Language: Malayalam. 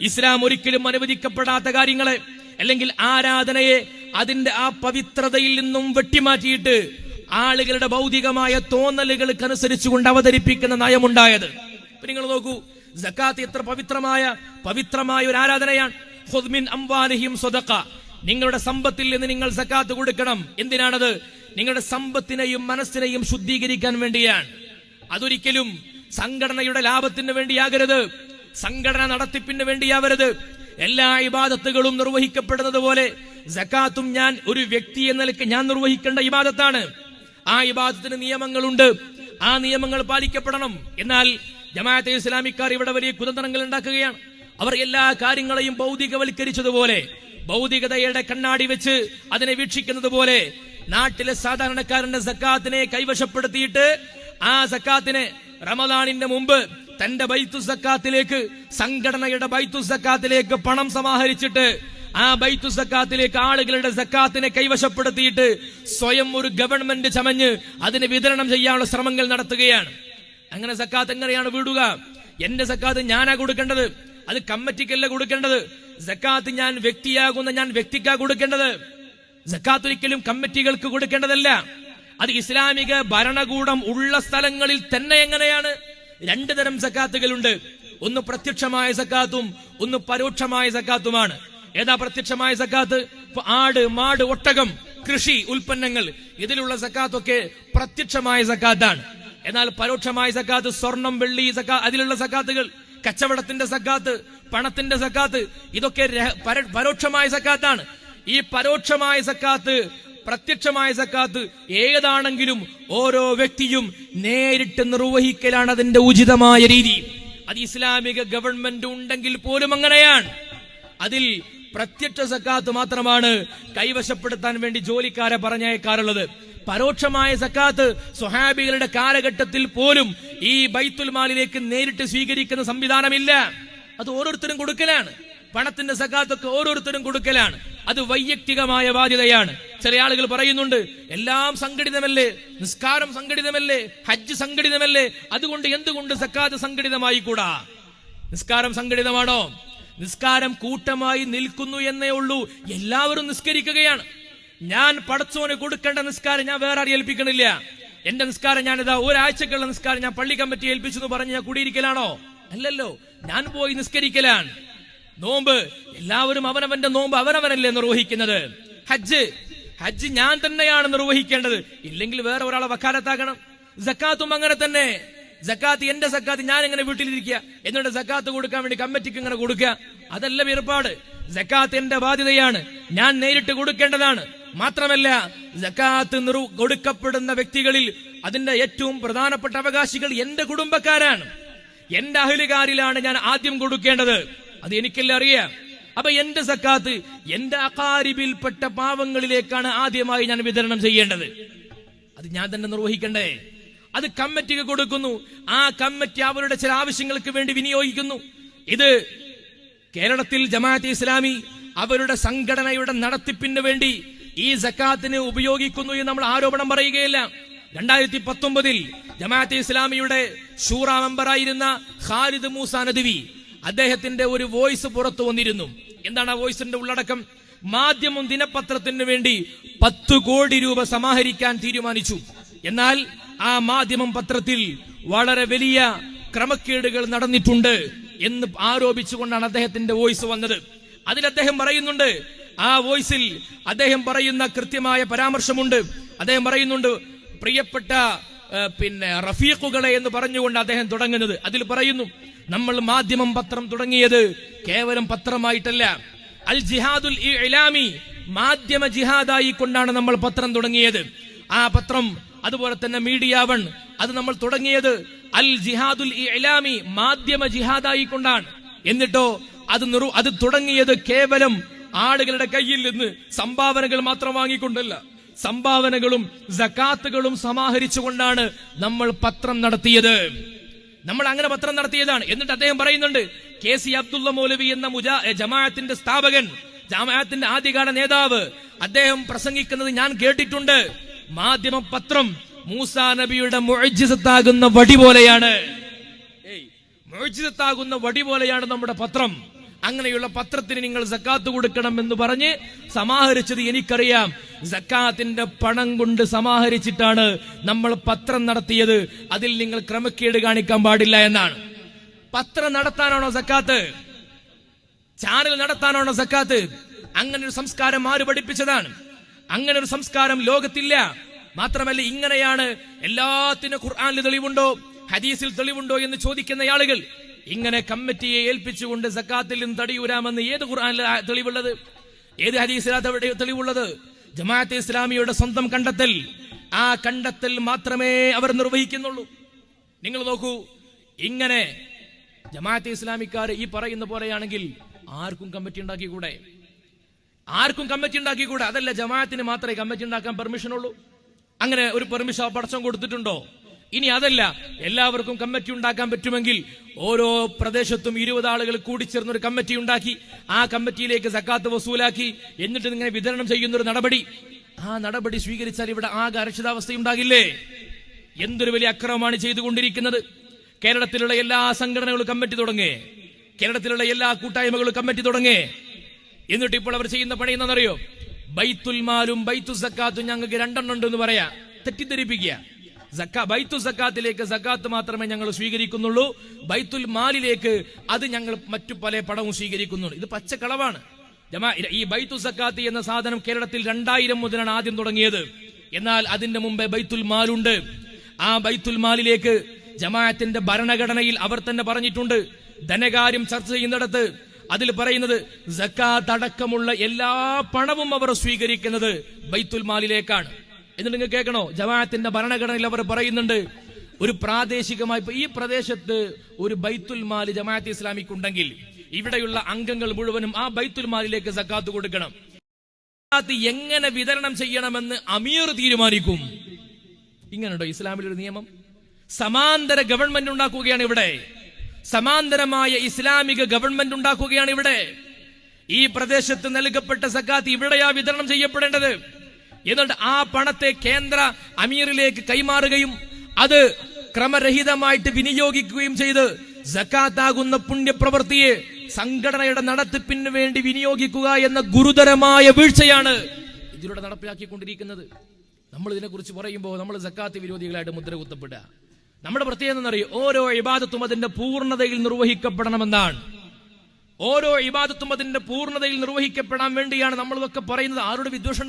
ഇസ്ലാം ഒരിക്കലും അനുവദിക്കപ്പെടാത്ത കാര്യങ്ങളെ അല്ലെങ്കിൽ ആരാധനയെ അതിന്റെ ആ പവിത്രതയിൽ നിന്നും വെട്ടിമാറ്റിയിട്ട് ആളുകളുടെ ഭൗതികമായ തോന്നലുകൾക്കനുസരിച്ചുകൊണ്ട് അവതരിപ്പിക്കുന്ന നയമുണ്ടായത്. നിങ്ങൾ നോക്കൂ ജക്കാത്ത് എത്ര പവിത്രമായ പവിത്രമായ ഒരു ആരാധനയാണ്. അംവാലിഹിം നിങ്ങളുടെ സമ്പത്തിൽ നിന്ന് നിങ്ങൾ സക്കാത്ത് കൊടുക്കണം. എന്തിനാണത്? നിങ്ങളുടെ സമ്പത്തിനെയും മനസ്സിനെയും ശുദ്ധീകരിക്കാൻ വേണ്ടിയാണ്. അതൊരിക്കലും സംഘടനയുടെ ലാഭത്തിന് വേണ്ടിയാകരുത്. സംഘടന നടത്തിപ്പിന് വേണ്ടിയാവരുത്. എല്ലാ ഇബാദത്തുകളും നിർവഹിക്കപ്പെടുന്നത് പോലെ ജക്കാത്തും ഞാൻ ഒരു വ്യക്തി എന്ന നിലയ്ക്ക് ഞാൻ നിർവഹിക്കേണ്ട ഇബാദത്താണ്. ആ ഇബാദത്തിന് നിയമങ്ങളുണ്ട്. ആ നിയമങ്ങൾ പാലിക്കപ്പെടണം. എന്നാൽ ജമാഅത്തെ ഇസ്ലാമിക്കാർ ഇവിടെ വലിയ കുതന്ത്രങ്ങൾ ഉണ്ടാക്കുകയാണ്. അവർ എല്ലാ കാര്യങ്ങളെയും ഭൗതികവൽക്കരിച്ചതുപോലെ ഭൗതികതയുടെ കണ്ണാടി വെച്ച് അതിനെ വീക്ഷിക്കുന്നത് പോലെ നാട്ടിലെ സാധാരണക്കാരന്റെ സക്കാത്തിനെ കൈവശപ്പെടുത്തിയിട്ട് ആ സക്കാത്തിനെ റമദാനിന്റെ മുമ്പ് തന്റെ ബൈത്തു സക്കാത്തിലേക്ക് സംഘടനയുടെ ബൈത്തു സക്കാത്തിലേക്ക് പണം സമാഹരിച്ചിട്ട് ആ ബൈത്തു സക്കാത്തിലേക്ക് ആളുകളുടെ സക്കാത്തിനെ കൈവശപ്പെടുത്തിയിട്ട് സ്വയം ഒരു ഗവൺമെന്റ് ചമഞ്ഞ് അതിന് വിതരണം ചെയ്യാനുള്ള ശ്രമങ്ങൾ നടത്തുകയാണ്. അങ്ങനെ സക്കാത്ത് എങ്ങനെയാണ് വിടുക? എന്റെ സക്കാത്ത് ഞാനാ കൊടുക്കേണ്ടത്? അത് കമ്മിറ്റിക്കല്ല കൊടുക്കേണ്ടത്? സക്കാത്ത് ഞാൻ വ്യക്തിയാകുന്ന ഞാൻ വ്യക്തിക്കാ കൊടുക്കേണ്ടത്? സക്കാത്ത് ഒരിക്കലും കമ്മിറ്റികൾക്ക് കൊടുക്കേണ്ടതല്ല. അത് ഇസ്ലാമിക ഭരണകൂടം ഉള്ള സ്ഥലങ്ങളിൽ തന്നെ എങ്ങനെയാണ്? രണ്ടു തരം സക്കാത്തുകളുണ്ട്. ഒന്ന് പ്രത്യക്ഷമായ സക്കാത്തും ഒന്ന് പരോക്ഷമായ സക്കാത്തുമാണ്. ഏതാ പ്രത്യക്ഷമായ സക്കാത്ത്? ആട് മാട് ഒട്ടകം കൃഷി ഉൽപ്പന്നങ്ങൾ. ഇതിലുള്ള സക്കാത്തൊക്കെ പ്രത്യക്ഷമായ സക്കാത്താണ്. എന്നാൽ പരോക്ഷമായ സക്കാത്ത് സ്വർണം വെള്ളി സക്കാ അതിലുള്ള സക്കാത്തുകൾ കച്ചവടത്തിന്റെ സക്കാത്ത് പണത്തിന്റെ സക്കാത്ത് ഇതൊക്കെ പരോക്ഷമായ സക്കാത്താണ്. ഈ പരോക്ഷമായ സക്കാത്ത് പ്രത്യക്ഷമായ സക്കാത്ത് ഏതാണെങ്കിലും ഓരോ വ്യക്തിയും നേരിട്ട് നിർവഹിക്കലാണ് അതിന്റെ ഉചിതമായ രീതി. അത് ഇസ്ലാമിക ഗവൺമെന്റ് ഉണ്ടെങ്കിൽ പോലും അങ്ങനെയാണ്. അതിൽ പ്രത്യക്ഷ സക്കാത്ത് മാത്രമാണ് കൈവശപ്പെടുത്താൻ വേണ്ടി ജോലിക്കാരെ പറഞ്ഞയക്കാറുള്ളത്. പരോക്ഷമായ സക്കാത്ത് സ്വഹാബികളുടെ കാലഘട്ടത്തിൽ പോലും ഈ ബൈത്തുൽ മാലിലേക്ക് നേരിട്ട് സ്വീകരിക്കുന്ന സംവിധാനമില്ല. അത് ഓരോരുത്തരും കൊടുക്കലാണ്. പണത്തിന്റെ സക്കാത്തൊക്കെ ഓരോരുത്തരും കൊടുക്കലാണ്. അത് വൈയക്തികമായ ബാധ്യതയാണ്. ചില ആളുകൾ പറയുന്നുണ്ട് എല്ലാം സംഘടിതമല്ലേ? നിസ്കാരം സംഘടിതമല്ലേ? ഹജ്ജ് സംഘടിതമല്ലേ? അതുകൊണ്ട് എന്തുകൊണ്ട് സക്കാത്ത് സംഘടിതമായി കൂടാ നിസ്കാരം സംഘടിതമാണോ? നിസ്കാരം കൂട്ടമായി നിൽക്കുന്നു എന്നേ ഉള്ളൂ. എല്ലാവരും നിസ്കരിക്കുകയാണ്. ഞാൻ പടച്ചോന് കൊടുക്കേണ്ട നിസ്കാരം ഞാൻ വേറെ ആരും ഏൽപ്പിക്കണില്ല. എന്റെ നിസ്കാരം ഞാൻ ഇതാ ഒരാഴ്ചക്കുള്ള നിസ്കാരം ഞാൻ പള്ളി കമ്മിറ്റി ഏൽപ്പിച്ചു എന്ന് പറഞ്ഞ് ഞാൻ കൂടിയിരിക്കലാണോ? അല്ലല്ലോ ഞാൻ പോയി നിസ്കരിക്കലാണ്. നോമ്പ് എല്ലാവരും അവനവന്റെ നോമ്പ് അവനവനല്ലേ നിർവഹിക്കുന്നത്? ഹജ്ജ്. ഹജ്ജ് ഞാൻ തന്നെയാണ് നിർവഹിക്കേണ്ടത്. ഇല്ലെങ്കിൽ വേറെ ഒരാളെ വക്കാലത്താക്കണം. ജക്കാത്തും അങ്ങനെ തന്നെ. ജക്കാത്ത് എന്റെ സക്കാത്ത് ഞാൻ എങ്ങനെ വീട്ടിലിരിക്കുക. എന്നിട്ട് സക്കാത്ത് കൊടുക്കാൻ വേണ്ടി കമ്മിറ്റിക്ക് ഇങ്ങനെ കൊടുക്കുക. അതല്ല ഏർപ്പാട് ജക്കാത്ത് എന്റെ ബാധ്യതയാണ്. ഞാൻ നേരിട്ട് കൊടുക്കേണ്ടതാണ്. മാത്രമല്ല ജക്കാത്ത് നിറു കൊടുക്കപ്പെടുന്ന വ്യക്തികളിൽ അതിന്റെ ഏറ്റവും പ്രധാനപ്പെട്ട അവകാശികൾ എന്റെ കുടുംബക്കാരാണ്. എന്റെ അഹലുകാരിലാണ് ഞാൻ ആദ്യം കൊടുക്കേണ്ടത്. അത് എനിക്കെല്ലാം അറിയാം. അപ്പൊ എന്റെ സക്കാത്ത് എന്റെ അകാരിബിൽപ്പെട്ട പാവങ്ങളിലേക്കാണ് ആദ്യമായി ഞാൻ വിതരണം ചെയ്യേണ്ടത്. അത് ഞാൻ തന്നെ നിർവഹിക്കണ്ടേ? അത് കമ്മിറ്റിക്ക് കൊടുക്കുന്നു. ആ കമ്മിറ്റി അവരുടെ ചില ആവശ്യങ്ങൾക്ക് വേണ്ടി വിനിയോഗിക്കുന്നു. ഇത് കേരളത്തിൽ ജമാഅത്ത് ഇസ്ലാമി അവരുടെ സംഘടനയുടെ നടത്തിപ്പിന് വേണ്ടി ഈ സക്കാത്തിന് ഉപയോഗിക്കുന്നു എന്ന് നമ്മൾ ആരോപണം പറയുകയില്ല. രണ്ടായിരത്തി പത്തൊമ്പതിൽ ജമാഅത്തെ ഇസ്ലാമിയുടെ ഷൂറ മെമ്പറായിരുന്ന ഖാലിദ് മൂസ നദ്വി അദ്ദേഹത്തിന്റെ ഒരു വോയിസ് പുറത്തു വന്നിരുന്നു. എന്താണ് ആ വോയിസിന്റെ ഉള്ളടക്കം? മാധ്യമം ദിനപത്രത്തിന് വേണ്ടി പത്ത് കോടി രൂപ സമാഹരിക്കാൻ തീരുമാനിച്ചു. എന്നാൽ ആ മാധ്യമം പത്രത്തിൽ വളരെ വലിയ ക്രമക്കേടുകൾ നടന്നിട്ടുണ്ട് എന്ന് ആരോപിച്ചുകൊണ്ടാണ് അദ്ദേഹത്തിന്റെ വോയിസ് വന്നത്. അതിൽ അദ്ദേഹം പറയുന്നുണ്ട് ആ വോയിസിൽ അദ്ദേഹം പറയുന്ന കൃത്യമായ പരാമർശമുണ്ട്. അദ്ദേഹം പറയുന്നുണ്ട് പ്രിയപ്പെട്ട പിന്നെ റഫീഖുകളെ എന്ന് പറഞ്ഞുകൊണ്ട് അദ്ദേഹം തുടങ്ങുന്നത്. അതിൽ പറയുന്നു നമ്മൾ മാധ്യമം പത്രം തുടങ്ങിയത് കേവലം പത്രമായിട്ടല്ല. അൽ ജിഹാദുൽ ഇലാമി മാധ്യമ ജിഹാദായി കൊണ്ടാണ് നമ്മൾ പത്രം തുടങ്ങിയത്. ആ പത്രം അതുപോലെ തന്നെ മീഡിയ വൺ അത് നമ്മൾ തുടങ്ങിയത് അൽ ജിഹാദുൽ ഇലാമി മാധ്യമ ജിഹാദായി കൊണ്ടാണ്. എന്നിട്ടോ അത് അത് തുടങ്ങിയത് കേവലം ആളുകളുടെ കയ്യിൽ നിന്ന് സംഭാവനകൾ മാത്രം വാങ്ങിക്കൊണ്ടല്ല. സംഭാവനകളും ജക്കാത്തുകളും സമാഹരിച്ചുകൊണ്ടാണ് നമ്മൾ പത്രം നടത്തിയത്. നമ്മൾ അങ്ങനെ പത്രം നടത്തിയതാണ്. എന്നിട്ട് അദ്ദേഹം പറയുന്നുണ്ട് കെ സി അബ്ദുള്ള മൗലവി എന്ന മുജാ ജമാഅത്തിന്റെ സ്ഥാപകൻ ജമാഅത്തിന്റെ ആദ്യകാല നേതാവ് അദ്ദേഹം പ്രസംഗിക്കുന്നത് ഞാൻ കേട്ടിട്ടുണ്ട്. മാധ്യമ പത്രം മൂസ നബിയുടെ മുഴജിസത്താകുന്ന വടി പോലെയാണ്. ഏയ്, മുഅ്ജിസത്താകുന്ന വടി പോലെയാണ് നമ്മുടെ പത്രം. അങ്ങനെയുള്ള പത്രത്തിന് നിങ്ങൾ സക്കാത്ത് കൊടുക്കണം എന്ന് പറഞ്ഞ് സമാഹരിച്ചത് എനിക്കറിയാം. സക്കാത്തിന്റെ പണം കൊണ്ട് സമാഹരിച്ചിട്ടാണ് നമ്മൾ പത്രം നടത്തിയത്. അതിൽ നിങ്ങൾ ക്രമക്കേട് കാണിക്കാൻ പാടില്ല എന്നാണ്. പത്രം നടത്താനാണോ സക്കാത്ത്? ചാനൽ നടത്താനാണോ സക്കാത്ത്? അങ്ങനെ ഒരു സംസ്കാരം ആര് പഠിപ്പിച്ചതാണ്? അങ്ങനെ ഒരു സംസ്കാരം ലോകത്തില്ല. മാത്രമല്ല ഇങ്ങനെയാണ് എല്ലാത്തിനും ഖുർആാനിൽ തെളിവുണ്ടോ? ഹദീസിൽ തെളിവുണ്ടോ എന്ന് ചോദിക്കുന്ന ആളുകൾ. ഇങ്ങനെ കമ്മിറ്റിയെ ഏൽപ്പിച്ചുകൊണ്ട് സക്കാത്തിൽ നിന്ന് തടിയൂരാമെന്ന് ഏത് ഖുർആാനിൽ തെളിവുള്ളത്? ഏത് ഹരീസിലാത്തവിടെ തെളി- തെളിവുള്ളത്? ജമാഅത്ത് ഇസ്ലാമിയുടെ സ്വന്തം കണ്ടെത്തൽ. ആ കണ്ടെത്തൽ മാത്രമേ അവർ നിർവഹിക്കുന്നുള്ളൂ. നിങ്ങൾ നോക്കൂ ഇങ്ങനെ ജമാഅത്ത് ഇസ്ലാമിക്കാർ ഈ പറയുന്ന പോലെയാണെങ്കിൽ ആർക്കും കമ്മിറ്റി ഉണ്ടാക്കിക്കൂടെ? ആർക്കും കമ്മിറ്റി ഉണ്ടാക്കിക്കൂടെ? അതല്ല ജമാഅത്തിന് മാത്രമേ കമ്മിറ്റി ഉണ്ടാക്കാൻ പെർമിഷൻ ഉള്ളൂ അങ്ങനെ ഒരു പെർമിഷൻ പടച്ചം കൊടുത്തിട്ടുണ്ടോ? ഇനി അതല്ല എല്ലാവർക്കും കമ്മിറ്റി ഉണ്ടാക്കാൻ പറ്റുമെങ്കിൽ ഓരോ പ്രദേശത്തും ഇരുപത് ആളുകൾ കൂടിച്ചേർന്ന് ഒരു കമ്മിറ്റി ഉണ്ടാക്കി ആ കമ്മിറ്റിയിലേക്ക് സക്കാത്ത് വസൂലാക്കി എന്നിട്ട് ഇങ്ങനെ വിതരണം ചെയ്യുന്ന ഒരു നടപടി. ആ നടപടി സ്വീകരിച്ചാൽ ഇവിടെ ആകെ അരക്ഷിതാവസ്ഥയുണ്ടാകില്ലേ? എന്തൊരു വലിയ അക്രമമാണ് ചെയ്തുകൊണ്ടിരിക്കുന്നത്. കേരളത്തിലുള്ള എല്ലാ സംഘടനകളും കമ്മിറ്റി തുടങ്ങേ. കേരളത്തിലുള്ള എല്ലാ കൂട്ടായ്മകളും കമ്മിറ്റി തുടങ്ങേ. എന്നിട്ട് ഇപ്പോൾ അവർ ചെയ്യുന്ന പണി എന്താണെന്നറിയോ? ബൈത്തുൽ മാലും ബൈത്തു സക്കാത്തും ഞങ്ങൾക്ക് രണ്ടെണ്ണം ഉണ്ട് എന്ന് പറയാ. തെറ്റിദ്ധരിപ്പിക്കുക. ബൈത്തു സക്കാത്തിലേക്ക് സക്കാത്ത് മാത്രമേ ഞങ്ങൾ സ്വീകരിക്കുന്നുള്ളൂ. ബൈത്തുൽ മാലിലേക്ക് അത് ഞങ്ങൾ മറ്റു പല പടവും സ്വീകരിക്കുന്നുള്ളൂ ഇത് പച്ചക്കളവാണ്. ജമാ ഈ ബൈത്തു സക്കാത്ത് എന്ന സാധനം കേരളത്തിൽ രണ്ടായിരം മുതലാണ് ആദ്യം തുടങ്ങിയത്. എന്നാൽ അതിന്റെ മുമ്പേ ബൈത്തുൽ മാലുണ്ട് ആ ബൈത്തുൽ മാലിലേക്ക് ജമാഅത്തിന്റെ ഭരണഘടനയിൽ അവർ തന്നെ പറഞ്ഞിട്ടുണ്ട്. ധനകാര്യം ചർച്ച ചെയ്യുന്നിടത്ത് അതിൽ പറയുന്നത് സക്കാത്ത് അടക്കമുള്ള എല്ലാ പണവും അവർ സ്വീകരിക്കുന്നത് ബൈത്തുൽ മാലിലേക്കാണ് എന്നിട്ട് നിങ്ങൾ കേൾക്കണോ? ജമാഅത്തിന്റെ ഭരണഘടനയിൽ അവർ പറയുന്നുണ്ട് ഒരു പ്രാദേശികമായി ഈ പ്രദേശത്ത് ഒരു ബൈത്തുൽ മാലി ജമാഅത്ത് ഇസ്ലാമിക്ക് ഉണ്ടെങ്കിൽ ഇവിടെയുള്ള അംഗങ്ങൾ മുഴുവനും ആ ബൈത്തുൽ മാലിലേക്ക് സക്കാത്ത് കൊടുക്കണം. എങ്ങനെ വിതരണം ചെയ്യണമെന്ന് അമീർ തീരുമാനിക്കും. ഇങ്ങനെയുണ്ടോ ഇസ്ലാമിലൊരു നിയമം? സമാന്തര ഗവൺമെന്റ് ഉണ്ടാക്കുകയാണ് ഇവിടെ. സമാന്തരമായ ഇസ്ലാമിക ഗവൺമെന്റ് ഉണ്ടാക്കുകയാണ് ഇവിടെ. ഈ പ്രദേശത്ത് നൽകപ്പെട്ട സക്കാത്ത് ഇവിടെയാ വിതരണം ചെയ്യപ്പെടേണ്ടത്. എന്നിട്ട് ആ പണത്തെ കേന്ദ്ര അമീറിലേക്ക് കൈമാറുകയും അത് ക്രമരഹിതമായിട്ട് വിനിയോഗിക്കുകയും ചെയ്ത് ജക്കാത്താകുന്ന പുണ്യപ്രവൃത്തിയെ സംഘടനയുടെ നടത്തിപ്പിന് വേണ്ടി വിനിയോഗിക്കുക എന്ന ഗുരുതരമായ വീഴ്ചയാണ് ഇതിലൂടെ നടപ്പിലാക്കിക്കൊണ്ടിരിക്കുന്നത്. നമ്മൾ ഇതിനെക്കുറിച്ച് പറയുമ്പോൾ നമ്മൾ ജക്കാത്ത് വിരോധികളായിട്ട് മുദ്ര കുത്തപ്പെടുക. നമ്മുടെ പ്രത്യേകത എന്നറിയും ഓരോ ഇബാദത്തും അതിന്റെ പൂർണതയിൽ നിർവഹിക്കപ്പെടണമെന്നാണ്. ഓരോ ഇബാദത്തും അതിന്റെ പൂർണതയിൽ നിർവഹിക്കപ്പെടാൻ വേണ്ടിയാണ് നമ്മളൊക്കെ പറയുന്നത്. ആരോട് വിദ്വേഷം